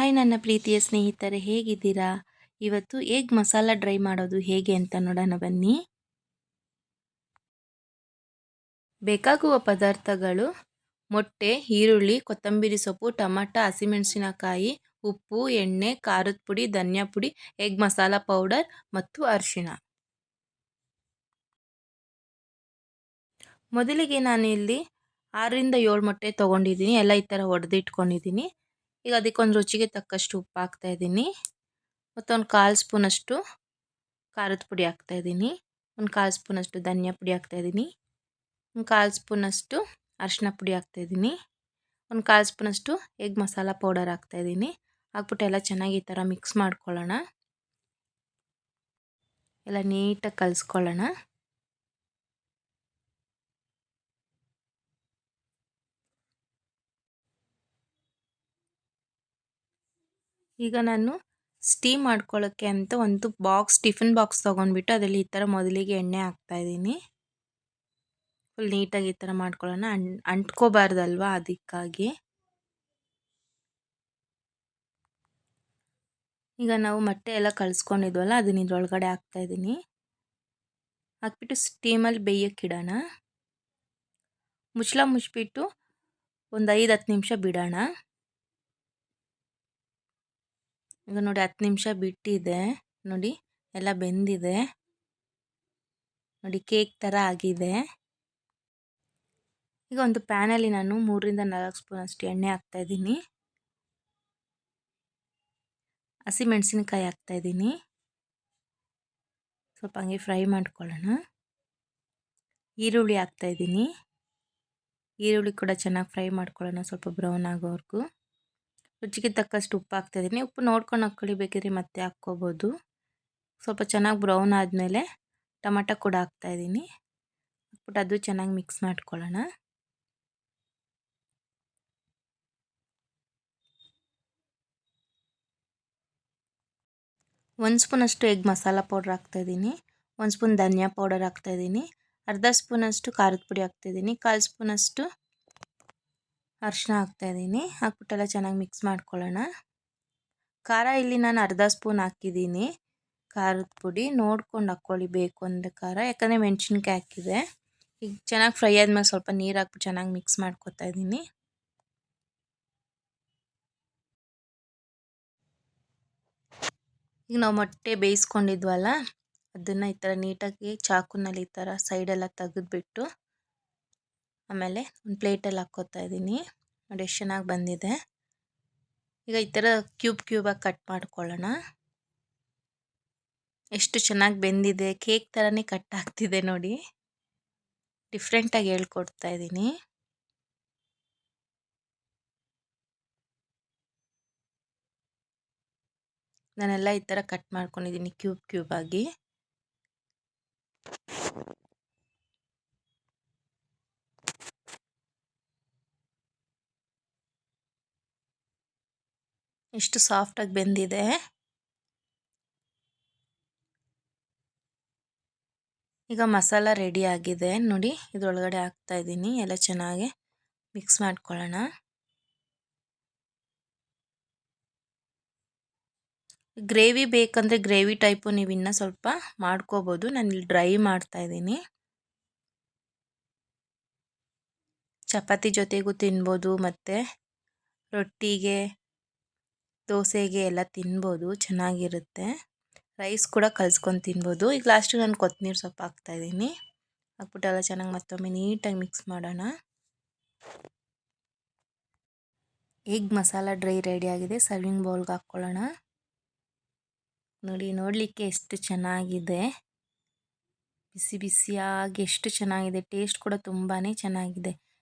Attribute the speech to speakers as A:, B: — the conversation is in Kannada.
A: ಹಾಯ್ ನನ್ನ ಪ್ರೀತಿಯ ಸ್ನೇಹಿತರೆ, ಹೇಗಿದ್ದೀರಾ? ಇವತ್ತು ಎಗ್ ಮಸಾಲ ಡ್ರೈ ಮಾಡೋದು, ಹೇಗೆ ಅಂತ ನೋಡೋಣ ಬನ್ನಿ. ಬೇಕಾಗುವ ಪದಾರ್ಥಗಳು ಮೊಟ್ಟೆ, ಈರುಳ್ಳಿ, ಕೊತ್ತಂಬರಿ ಸೊಪ್ಪು, ಟೊಮಟ, ಹಸಿಮೆಣಸಿನಕಾಯಿ, ಉಪ್ಪು, ಎಣ್ಣೆ, ಖಾರದ ಪುಡಿ, ಧನಿಯಾ ಪುಡಿ, ಎಗ್ ಮಸಾಲ ಪೌಡರ್ ಮತ್ತು ಅರಿಶಿಣ. ಮೊದಲಿಗೆ ನಾನು ಇಲ್ಲಿ ಆರರಿಂದ ಏಳು ಮೊಟ್ಟೆ ತೊಗೊಂಡಿದ್ದೀನಿ. ಎಲ್ಲ ಈ ಥರ ಒಡೆದಿಟ್ಕೊಂಡಿದ್ದೀನಿ. ಈಗ ಅದಕ್ಕೊಂದು ರುಚಿಗೆ ತಕ್ಕಷ್ಟು ಉಪ್ಪು ಹಾಕ್ತಾ ಇದ್ದೀನಿ. ಮತ್ತು ಒಂದು ಕಾಲು ಸ್ಪೂನಷ್ಟು ಖಾರದ ಪುಡಿ ಹಾಕ್ತಾ ಇದ್ದೀನಿ. ಒಂದು ಕಾಲು ಸ್ಪೂನಷ್ಟು ಧನಿಯಾ ಪುಡಿ ಹಾಕ್ತಾ ಇದ್ದೀನಿ. ಒಂದು ಕಾಲು ಸ್ಪೂನಷ್ಟು ಅರಿಶಿನ ಪುಡಿ ಹಾಕ್ತಾ ಇದ್ದೀನಿ. ಒಂದು ಕಾಲು ಸ್ಪೂನಷ್ಟು ಎಗ್ ಮಸಾಲ ಪೌಡರ್ ಹಾಕ್ತಾ ಇದ್ದೀನಿ. ಹಾಕ್ಬಿಟ್ಟು ಎಲ್ಲ ಚೆನ್ನಾಗಿ ಈ ಥರ ಮಿಕ್ಸ್ ಮಾಡ್ಕೊಳ್ಳೋಣ. ಎಲ್ಲ ನೀಟಾಗಿ ಕಲಿಸ್ಕೊಳ್ಳೋಣ. ಈಗ ನಾನು ಸ್ಟೀಮ್ ಮಾಡ್ಕೊಳ್ಳೋಕ್ಕೆ ಅಂತ ಒಂದು ಬಾಕ್ಸ್ ಟಿಫಿನ್ ಬಾಕ್ಸ್ ತೊಗೊಂಡ್ಬಿಟ್ಟು ಅದರಲ್ಲಿ ಈ ಥರ ಮೊದಲಿಗೆ ಎಣ್ಣೆ ಹಾಕ್ತಾಯಿದ್ದೀನಿ ಫುಲ್ ನೀಟಾಗಿ ಈ ಥರ ಮಾಡ್ಕೊಳ್ಳೋಣ. ಅಂ ಅಂಟ್ಕೋಬಾರ್ದಲ್ವ ಅದಕ್ಕಾಗಿ. ಈಗ ನಾವು ಮೊಟ್ಟೆ ಎಲ್ಲ ಕಳಿಸ್ಕೊಂಡಿದ್ವಲ್ಲ, ಅದನ್ನ ಇದ್ರೊಳಗಡೆ ಹಾಕ್ತಾಯಿದ್ದೀನಿ ಹಾಕ್ಬಿಟ್ಟು ಸ್ಟೀಮಲ್ಲಿ ಬೇಯೋಕ್ಕಿಡೋಣ ಮುಚ್ಚಳ ಮುಚ್ಚಿಬಿಟ್ಟು ಒಂದು ಐದು ಹತ್ತು ನಿಮಿಷ ಬಿಡೋಣ. ಈಗ ನೋಡಿ ಹತ್ತು ನಿಮಿಷ ಬಿಟ್ಟಿದೆ. ನೋಡಿ ಎಲ್ಲ ಬೆಂದಿದೆ. ನೋಡಿ ಕೇಕ್ ಥರ ಆಗಿದೆ. ಈಗ ಒಂದು ಪ್ಯಾನಲ್ಲಿ ನಾನು ಮೂರರಿಂದ ನಾಲ್ಕು ಸ್ಪೂನ್ ಅಷ್ಟು ಎಣ್ಣೆ ಹಾಕ್ತಾಯಿದ್ದೀನಿ ಹಸಿ ಮೆಣಸಿನ್ಕಾಯಿ ಹಾಕ್ತಾಯಿದ್ದೀನಿ ಸ್ವಲ್ಪ ಹಂಗೆ ಫ್ರೈ ಮಾಡ್ಕೊಳ್ಳೋಣ. ಈರುಳ್ಳಿ ಹಾಕ್ತಾಯಿದ್ದೀನಿ ಈರುಳ್ಳಿ ಕೂಡ ಚೆನ್ನಾಗಿ ಫ್ರೈ ಮಾಡ್ಕೊಳ್ಳೋಣ ಸ್ವಲ್ಪ ಬ್ರೌನ್ ಆಗೋವರೆಗೂ. ರುಚಿಗೆ ತಕ್ಕಷ್ಟು ಉಪ್ಪು ಹಾಕ್ತಾಯಿದ್ದೀನಿ ಉಪ್ಪು ನೋಡ್ಕೊಂಡು ಹಾಕ್ಕೊಳ್ಳಿ ಬೇಕಿದ್ರೆ ಮತ್ತೆ ಹಾಕ್ಕೋಬೋದು. ಸ್ವಲ್ಪ ಚೆನ್ನಾಗಿ ಬ್ರೌನ್ ಆದಮೇಲೆ ಟೊಮೆಟೊ ಕೂಡ ಹಾಕ್ತಾಯಿದ್ದೀನಿ ಹಾಕ್ಬಿಟ್ಟು ಅದು ಚೆನ್ನಾಗಿ ಮಿಕ್ಸ್ ಮಾಡ್ಕೊಳ್ಳೋಣ. ಒಂದು ಸ್ಪೂನಷ್ಟು ಎಗ್ ಮಸಾಲ ಪೌಡ್ರ್ ಹಾಕ್ತಾಯಿದ್ದೀನಿ ಒಂದು ಸ್ಪೂನ್ ಧನಿಯಾ ಪೌಡರ್ ಹಾಕ್ತಾಯಿದ್ದೀನಿ ಅರ್ಧ ಸ್ಪೂನಷ್ಟು ಖಾರದ ಪುಡಿ ಹಾಕ್ತಾಯಿದ್ದೀನಿ ಕಾಲು ಸ್ಪೂನಷ್ಟು ಅರಿಶಿನ ಹಾಕ್ತಾಯಿದ್ದೀನಿ ಹಾಕ್ಬಿಟ್ಟೆಲ್ಲ ಚೆನ್ನಾಗಿ ಮಿಕ್ಸ್ ಮಾಡ್ಕೊಳ್ಳೋಣ. ಖಾರ ಇಲ್ಲಿ ನಾನು ಅರ್ಧ ಸ್ಪೂನ್ ಹಾಕಿದ್ದೀನಿ. ಖಾರದ ಪುಡಿ ನೋಡ್ಕೊಂಡು ಹಾಕ್ಕೊಳ್ಳಿ ಬೇಕು ಅಂದರೆ ಖಾರ. ಯಾಕಂದರೆ ಮೆಣಸಿನ್ಕಾಯಿ ಹಾಕಿದೆ. ಈಗ ಚೆನ್ನಾಗಿ ಫ್ರೈ ಆದಮೇಲೆ ಸ್ವಲ್ಪ ನೀರು ಹಾಕ್ಬಿಟ್ಟು ಚೆನ್ನಾಗಿ ಮಿಕ್ಸ್ ಮಾಡ್ಕೊತಾ ಇದ್ದೀನಿ. ಈಗ ನಾವು ಮೊಟ್ಟೆ ಬೇಯಿಸ್ಕೊಂಡಿದ್ವಲ್ಲ, ಅದನ್ನು ಈ ಥರ ನೀಟಾಗಿ ಚಾಕುನಲ್ಲಿ ಈ ಥರ ಸೈಡೆಲ್ಲ ತೆಗೆದ್ಬಿಟ್ಟು ಆಮೇಲೆ ಒಂದು ಪ್ಲೇಟಲ್ಲಿ ಹಾಕ್ಕೋತಾ ಇದ್ದೀನಿ. ನೋಡಿ ಎಷ್ಟು ಚೆನ್ನಾಗಿ ಬಂದಿದೆ. ಈಗ ಈ ಥರ ಕ್ಯೂಬ್ ಕ್ಯೂಬಾಗಿ ಕಟ್ ಮಾಡ್ಕೊಳ್ಳೋಣ. ಎಷ್ಟು ಚೆನ್ನಾಗಿ ಬೆಂದಿದೆ. ಕೇಕ್ ಥರನೇ ಕಟ್ ಆಗ್ತಿದೆ ನೋಡಿ. ಡಿಫ್ರೆಂಟಾಗಿ ಹೇಳ್ಕೊಡ್ತಾ ಇದ್ದೀನಿ. ನಾನೆಲ್ಲ ಈ ಥರ ಕಟ್ ಮಾಡ್ಕೊಂಡಿದ್ದೀನಿ ಕ್ಯೂಬ್ ಕ್ಯೂಬಾಗಿ. ಎಷ್ಟು ಸಾಫ್ಟಾಗಿ ಬೆಂದಿದೆ. ಈಗ ಮಸಾಲ ರೆಡಿ ಆಗಿದೆ. ನೋಡಿ, ಇದರೊಳಗಡೆ ಹಾಕ್ತಾ ಇದ್ದೀನಿ. ಎಲ್ಲ ಚೆನ್ನಾಗಿ ಮಿಕ್ಸ್ ಮಾಡ್ಕೊಳ್ಳೋಣ. ಗ್ರೇವಿ ಬೇಕಂದರೆ ಗ್ರೇವಿ ಟೈಪು ನೀವು ಇನ್ನೂ ಸ್ವಲ್ಪ ಮಾಡ್ಕೋಬೋದು. ನಾನು ಇಲ್ಲಿ ಡ್ರೈ ಮಾಡ್ತಾ ಇದ್ದೀನಿ. ಚಪಾತಿ ಜೊತೆಗೂ ತಿನ್ಬೋದು ಮತ್ತು ರೊಟ್ಟಿಗೆ ದೋಸೆಗೆ ಎಲ್ಲ ತಿನ್ಬೋದು, ಚೆನ್ನಾಗಿರುತ್ತೆ. ರೈಸ್ ಕೂಡ ಕಲ್ಸ್ಕೊಂಡು ತಿನ್ಬೋದು. ಈಗ ಲಾಸ್ಟು ನಾನು ಕೊತ್ತಂಬರಿ ಸೊಪ್ಪು ಹಾಕ್ತಾಯಿದ್ದೀನಿ ಹಾಕ್ಬಿಟ್ಟು ಎಲ್ಲ ಚೆನ್ನಾಗಿ ಮತ್ತೊಮ್ಮೆ ನೀಟಾಗಿ ಮಿಕ್ಸ್ ಮಾಡೋಣ. ಎಗ್ ಮಸಾಲ ಡ್ರೈ ರೆಡಿಯಾಗಿದೆ ಸರ್ವಿಂಗ್ ಬೌಲ್ಗೆ ಹಾಕ್ಕೊಳ್ಳೋಣ. ನೋಡಿ, ನೋಡಲಿಕ್ಕೆ ಎಷ್ಟು ಚೆನ್ನಾಗಿದೆ. ಬಿಸಿ ಬಿಸಿಯಾಗಿ ಎಷ್ಟು ಚೆನ್ನಾಗಿದೆ. ಟೇಸ್ಟ್ ಕೂಡ ತುಂಬಾ ಚೆನ್ನಾಗಿದೆ.